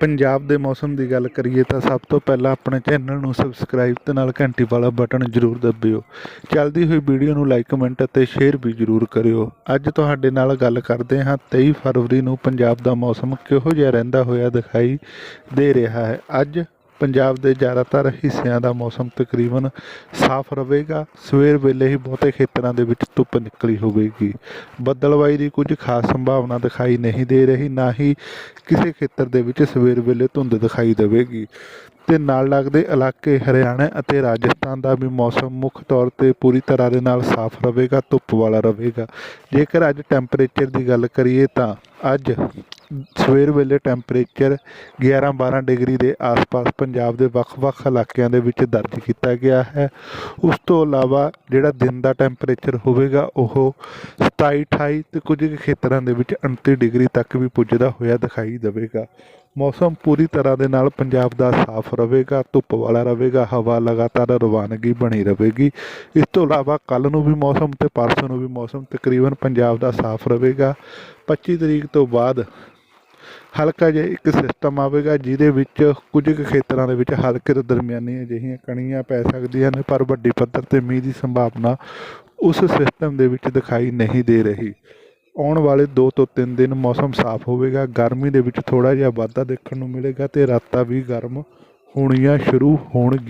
ਪੰਜਾਬ ਦੇ ਮੌਸਮ ਦੀ ਗੱਲ ਕਰੀਏ ਤਾਂ ਸਭ ਤੋਂ ਪਹਿਲਾਂ ਆਪਣੇ ਚੈਨਲ ਨੂੰ ਸਬਸਕ੍ਰਾਈਬ ਤੇ ਨਾਲ ਘੰਟੀ ਵਾਲਾ ਬਟਨ ਜ਼ਰੂਰ ਦਬਿਓ। ਚੱਲਦੀ ਹੋਈ ਵੀਡੀਓ ਨੂੰ ਲਾਈਕ ਕਮੈਂਟ ਅਤੇ ਸ਼ੇਅਰ ਵੀ ਜ਼ਰੂਰ ਕਰਿਓ। ਅੱਜ ਤੁਹਾਡੇ ਨਾਲ ਗੱਲ ਕਰਦੇ ਹਾਂ 23 ਫਰਵਰੀ ਨੂੰ ਪੰਜਾਬ ਦਾ ਮੌਸਮ ਕਿਹੋ ਜਿਹਾ ਰਹਿੰਦਾ ਹੋਇਆ ਦਿਖਾਈ ਦੇ ਰਿਹਾ ਹੈ। ਅੱਜ ਪੰਜਾਬ ਦੇ ਜ਼ਿਆਦਾਤਰ ਹਿੱਸਿਆਂ ਦਾ ਮੌਸਮ ਤਕਰੀਬਨ ਸਾਫ਼ ਰਹੇਗਾ। ਸਵੇਰ ਵੇਲੇ ਹੀ ਬਹੁਤੇ ਖੇਤਰਾਂ ਦੇ ਵਿੱਚ ਧੁੱਪ ਨਿਕਲੀ ਹੋਵੇਗੀ। ਬੱਦਲਵਾਈ ਦੀ ਕੁਝ ਖਾਸ ਸੰਭਾਵਨਾ ਦਿਖਾਈ ਨਹੀਂ ਦੇ ਰਹੀ, ਨਾ ਹੀ ਕਿਸੇ ਖੇਤਰ ਦੇ ਵਿੱਚ ਸਵੇਰ ਵੇਲੇ ਧੁੰਦ ਦਿਖਾਈ ਦੇਵੇਗੀ। ਤੇ ਨਾਲ ਲੱਗਦੇ ਇਲਾਕੇ ਹਰਿਆਣਾ ਅਤੇ ਰਾਜਸਥਾਨ ਦਾ ਵੀ ਮੌਸਮ ਮੁੱਖ ਤੌਰ ਤੇ ਪੂਰੀ ਤਰ੍ਹਾਂ ਦੇ ਨਾਲ ਸਾਫ਼ ਰਹੇਗਾ, ਧੁੱਪ ਵਾਲਾ ਰਹੇਗਾ। ਜੇਕਰ ਅੱਜ ਟੈਂਪਰੇਚਰ ਦੀ ਗੱਲ ਕਰੀਏ ਤਾਂ ਅੱਜ ਸਵੇਰ ਵੇਲੇ ਟੈਂਪਰੇਚਰ 11-12 ਡਿਗਰੀ ਦੇ ਆਸ-ਪਾਸ ਪੰਜਾਬ ਦੇ ਵੱਖ-ਵੱਖ ਇਲਾਕਿਆਂ ਦੇ ਵਿੱਚ ਦਰਜ ਕੀਤਾ ਗਿਆ ਹੈ। ਉਸ ਤੋਂ ਇਲਾਵਾ ਜਿਹੜਾ ਦਿਨ ਦਾ ਟੈਂਪਰੇਚਰ ਹੋਵੇਗਾ, ਉਹ 27-28 ਤੇ ਕੁਝ ਕੁ ਖੇਤਰਾਂ ਦੇ ਵਿੱਚ 29 ਡਿਗਰੀ ਤੱਕ ਵੀ ਪੁੱਜਦਾ ਹੋਇਆ ਦਿਖਾਈ ਦੇਵੇਗਾ। ਮੌਸਮ ਪੂਰੀ ਤਰ੍ਹਾਂ ਦੇ ਨਾਲ ਪੰਜਾਬ ਦਾ ਸਾਫ਼ ਰਹੇਗਾ, ਧੁੱਪ ਵਾਲਾ ਰਹੇਗਾ, ਹਵਾ ਲਗਾਤਾਰ ਰਵਾਨਗੀ ਬਣੀ ਰਹੇਗੀ। ਇਸ ਤੋਂ ਇਲਾਵਾ ਕੱਲ ਨੂੰ ਵੀ ਮੌਸਮ ਤੇ ਪਰਸੋਂ ਨੂੰ ਵੀ ਮੌਸਮ ਤਕਰੀਬਨ ਪੰਜਾਬ ਦਾ ਸਾਫ਼ ਰਹੇਗਾ। 25 ਤਰੀਕ ਤੋਂ ਬਾਅਦ ਹਲਕਾ ਜਿਹਾ ਇੱਕ ਸਿਸਟਮ ਆਵੇਗਾ, ਜਿਹਦੇ ਵਿੱਚ ਕੁਝ ਕੁ ਖੇਤਰਾਂ ਦੇ ਵਿੱਚ ਹਲਕੇ ਤੋਂ ਦਰਮਿਆਨੀ ਅਜਿਹੀਆਂ ਕਣੀਆਂ ਪੈ ਸਕਦੀਆਂ ਨੇ, ਪਰ ਵੱਡੀ ਪੱਧਰ ਤੇ ਮੀਂਹ ਦੀ ਸੰਭਾਵਨਾ ਉਸ ਸਿਸਟਮ ਦੇ ਵਿੱਚ ਦਿਖਾਈ ਨਹੀਂ ਦੇ ਰਹੀ। ਆਉਣ ਵਾਲੇ 2 ਤੋਂ 3 ਦਿਨ ਮੌਸਮ ਸਾਫ਼ ਹੋਵੇਗਾ, ਗਰਮੀ ਦੇ ਵਿੱਚ ਥੋੜਾ ਜਿਹਾ ਵਾਧਾ ਦੇਖਣ ਨੂੰ ਮਿਲੇਗਾ ਤੇ ਰਾਤਾਂ ਵੀ ਗਰਮ ਹੋਣੀਆਂ ਸ਼ੁਰੂ ਹੋਣਗੀਆਂ।